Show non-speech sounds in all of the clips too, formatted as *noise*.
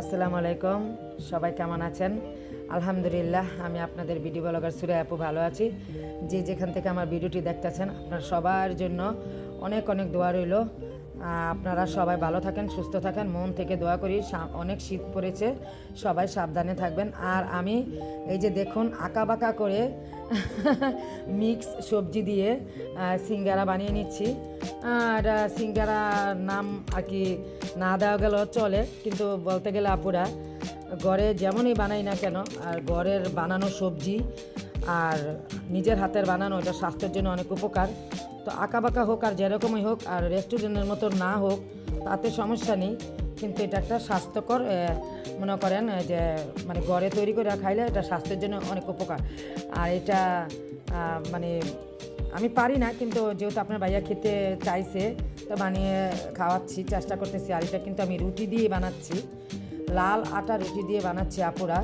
আসসালামু আলাইকুম। সবাই কেমন আছেন? আলহামদুলিল্লাহ, আমি আপনাদের ভিডিও ব্লগার সুরে আপু ভালো আছি। যে যেখান থেকে আমার ভিডিওটি দেখতেছেন, আপনার সবার জন্য অনেক অনেক দোয়া রইল। আপনারা সবাই ভালো থাকেন, সুস্থ থাকেন। মন থেকে দোয়া করি অনেক শীত পড়েছে, সবাই সাবধানে থাকবেন। আর আমি এই যে দেখুন আঁকা বাঁকা করে *laughs* মিক্স সবজি দিয়ে সিঙ্গারা বানিয়ে নিচ্ছি। আর আহ, সিঙ্গারার নাম আর কি না দেওয়া গেলেও চলে কিন্তু বলতে গেলে আপুরা ঘরে যেমনই বানাই না কেন আর ঘরের বানানো সবজি আর নিজের হাতের বানানো এটা স্বাস্থ্যের জন্য অনেক উপকার। তো আঁকা বাঁকা হোক আর যেরকমই হোক আর রেস্টুরেন্টের মতো না হোক তাতে সমস্যা নেই কিন্তু এটা একটা স্বাস্থ্যকর মনে করেন যে মানে ঘরে তৈরি করে খাইলে এটা স্বাস্থ্যের জন্য অনেক উপকার। আর এটা মানে আমি পারি না, কিন্তু যেহেতু আপনার ভাইয়া খেতে চাইছে, তো বানিয়ে খাওয়াচ্ছি, চেষ্টা করতেছি। আর এটা কিন্তু আমি রুটি দিয়ে বানাচ্ছি, লাল আটা রুটি দিয়ে বানাচ্ছি আপুরা।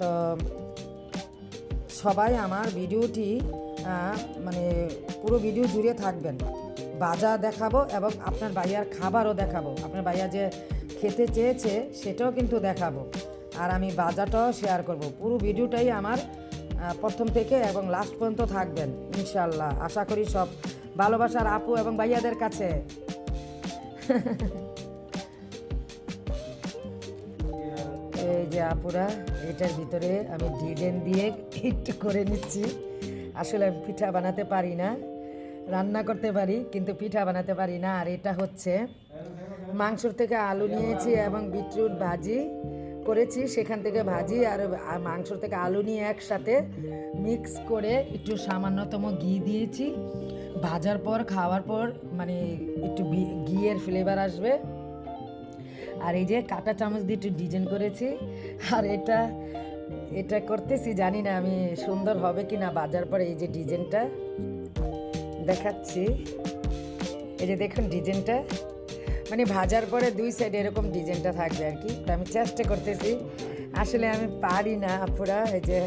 তো সবাই আমার ভিডিওটি মানে পুরো ভিডিও জুড়ে থাকবেন। বাজা দেখাবো এবং আপনার ভাইয়ার খাবারও দেখাবো। আপনার ভাইয়া যে খেতে চেয়েছে সেটাও কিন্তু দেখাবো। আর আমি বাজাটাও শেয়ার করব। পুরো ভিডিওটাই আমার প্রথম থেকে এবং লাস্ট পর্যন্ত থাকবেন ইনশাল্লাহ আশা করি সব ভালোবাসার আপু এবং ভাইয়াদের কাছে। *laughs* এই যে আপুরা, এটার ভিতরে আমি ডিজাইন দিয়ে একটু করে নিচ্ছি। আসলে আমি পিঠা বানাতে পারি না, রান্না করতে পারি, কিন্তু পিঠা বানাতে পারি না। আর এটা হচ্ছে মাংসর থেকে আলু নিয়েছি এবং বিটরুট ভাজি করেছি। সেখান থেকে ভাজি আর মাংসর থেকে আলু নিয়ে একসাথে মিক্স করে একটু সামান্যতম ঘি দিয়েছি। ভাজার পর, খাওয়ার পর মানে একটু ঘিয়ের ফ্লেভার আসবে। আর এই যে কাটা চামচ দিয়ে একটু ডিজাইন করেছি। আর এটা এটা করতেছি, জানি না আমি সুন্দর হবে কি না বাজার পরে এই যে ডিজাইনটা দেখাচ্ছি। এই যে দেখুন ডিজাইনটা মানে ভাজার পরে দুই সাইডে এরকম ডিজাইনটা থাকবে আর কি। তো আমি চেষ্টা করতেছি। আসলে আমি পারি না আপুরা, এই যে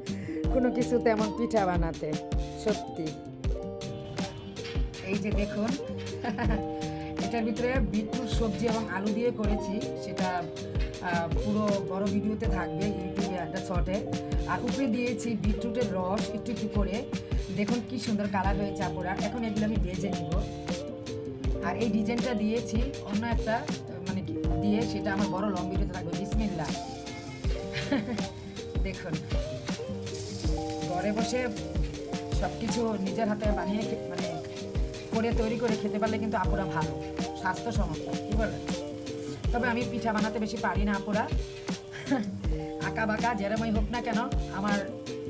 *laughs* কোনো কিছু তেমন পিঠা বানাতে, সত্যি। এই যে দেখুন, *laughs* এটার ভিতরে বিটরুট সবজি এবং আলু দিয়ে করেছি। সেটা পুরো বড় ভিডিওতে থাকবে ইউটিউবে একটা শর্টে আর উপরে দিয়েছি বিটরুটের রস, একটু একটু করে। দেখুন কি সুন্দর কালার হয়েছে আপুরা। এখন এগুলো আমি ভেজে নিব। আর এই ডিজাইনটা দিয়েছি অন্য একটা মানে দিয়ে সেটা আমার বড় লং ভিডিওতে থাকবে। বিসমিল্লা *laughs* দেখুন। ঘরে বসে সব কিছু নিজের হাতে বানিয়ে মানে করে তৈরি করে খেতে পারলে কিন্তু আপুরা ভালো। স্বাস্থ্যসম্মত, কি বলেন তবে আমি পিঠা বানাতে বেশি পারি না আপুরা। *laughs* আঁকা বাঁকা, যেরমই হোক না কেন, আমার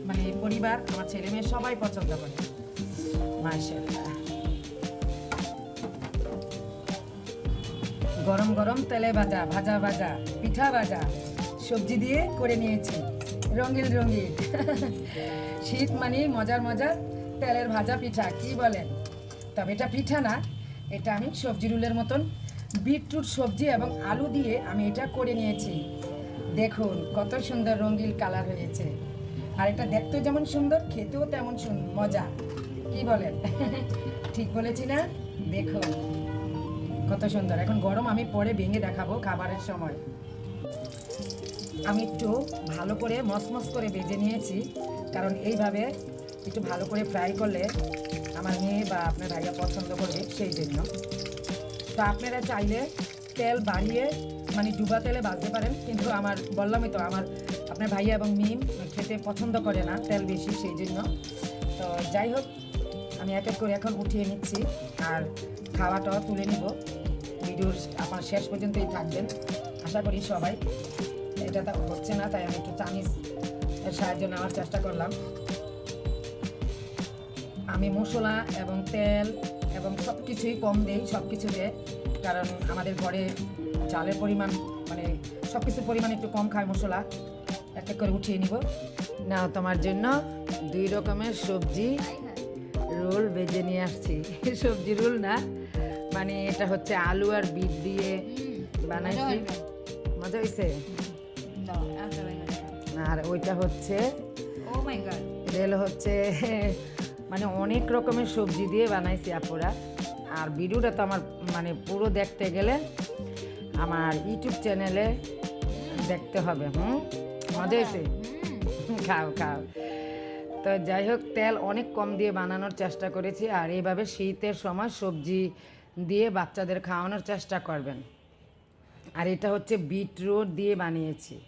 মানে পরিবার, আমার ছেলে মেয়ে সবাই পছন্দ করে। মাশাআল্লাহ। গরম গরম তেলে ভাজা ভাজা ভাজা, পিঠা ভাজা সবজি দিয়ে করে নিয়েছি। রঙিন রঙিন। *laughs* শীত মানে মজার মজার তেলের ভাজা পিঠা, কি বলেন? তবে এটা পিঠা না, এটা আমি সবজি রুলের মতন বিটরুট সবজি এবং আলু দিয়ে আমি এটা করে নিয়েছি। দেখুন, কত সুন্দর রঙিন কালার হয়েছে। আর এটা দেখতেও যেমন সুন্দর, খেতেও তেমন মজা। কি বলেন? *laughs* ঠিক বলেছি না? দেখুন। কত সুন্দর। এখন গরম, আমি পরে ভেঙে দেখাবো খাবারের সময়। আমি একটু ভালো করে মসমস করে ভেজে নিয়েছি, কারণ এইভাবে একটু ভালো করে ফ্রাই করলে আমার মেয়ে বা আপনার ভাইয়া পছন্দ করবে সেই জন্য। তো আপনারা চাইলে তেল বাড়িয়ে মানে ডুবা তেলে ভাজতে পারেন, কিন্তু আমার বললামই তো, আমার আপনার ভাইয়া এবং মিম খেতে পছন্দ করে না তেল বেশি সেই জন্য। তো যাই হোক, আমি এক এক করে এখন উঠিয়ে নিচ্ছি, আর খাওয়াটাও তুলে নিব। ভিডিওর আমার শেষ পর্যন্তই থাকবেন। আশা করি সবাই এটা তো হচ্ছে না তাই আমি একটু চামিজ এর সাহায্য নেওয়ার চেষ্টা করলাম। আমি মশলা এবং তেল এবং সব কিছুই কম দেই সব কিছুতে কারণ আমাদের ঘরে চালের পরিমাণ মানে সব কিছুর পরিমাণ একটু কম খায় মশলা। এক এক করে উঠিয়ে নিব। না তোমার জন্য দুই রকমের সবজি। রোল ভেজে নিয়ে আসছি। সবজি রোল না। মানে এটা হচ্ছে আলু আর বিট দিয়ে বানাইছি। মজা হয়েছে আর ওইটা হচ্ছে রেল হচ্ছে *laughs* মানে অনেক রকমের সবজি দিয়ে বানাইছি আপুরা। আর ভিডিওটা তো আমার মানে পুরো দেখতে গেলে আমার ইউটিউব চ্যানেলে দেখতে হবে হুম? মজা হয়েছে *laughs* খাও খাও। তো যাই হোক তেল অনেক কম দিয়ে বানানোর চেষ্টা করেছি। আর এইভাবে শীতের সময় সবজি দিয়ে বাচ্চাদের খাওয়ানোর চেষ্টা করবেন। আর এটা হচ্ছে বিট বিটরুট দিয়ে বানিয়েছি।